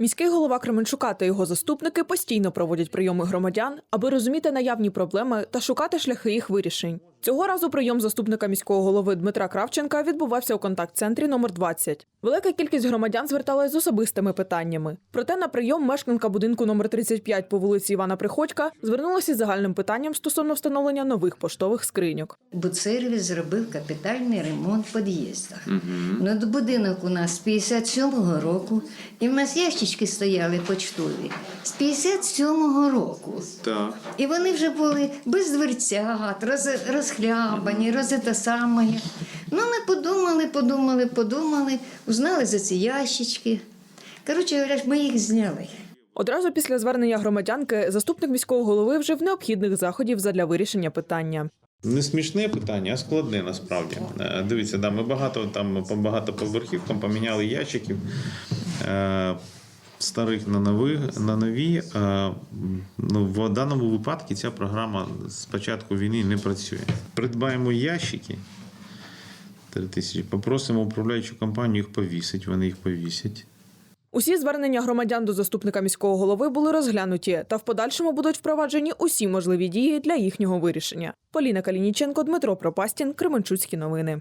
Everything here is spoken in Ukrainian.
Міський голова Кременчука та його заступники постійно проводять прийоми громадян, аби розуміти наявні проблеми та шукати шляхи їх вирішень. Цього разу прийом заступника міського голови Дмитра Кравченка відбувався у контакт-центрі номер 20. Велика кількість громадян зверталась з особистими питаннями. Проте на прийом мешканка будинку номер 35 по вулиці Івана Приходька звернулася з загальним питанням стосовно встановлення нових поштових скриньок. Буцервіс зробив капітальний ремонт в під'їздах. Ну, будинок у нас з 57-го року, і в нас ящички стояли почтові з 57-го року. Так. І вони вже були без дверцят, роз, розхлябані, розете саме. Ну, ми подумали, подумали, подумали, узнали за ці ящички. Коротше говоря, ми їх зняли. Одразу після звернення громадянки заступник міського голови вжив необхідних заходів задля вирішення питання. Не смішне питання, а складне насправді. Е, Дивіться, да, ми багато там по багатоповерхівкам поміняли ящиків е, старих на нові. На нові. Ну, в даному випадку ця програма з початку війни не працює. Придбаємо ящики. 3 тисячі. Попросимо управляючу компанію їх повісить, вони їх повісять. Усі звернення громадян до заступника міського голови були розглянуті, та в подальшому будуть впроваджені усі можливі дії для їхнього вирішення. Поліна Калініченко, Дмитро Пропастін, Кременчуцькі новини.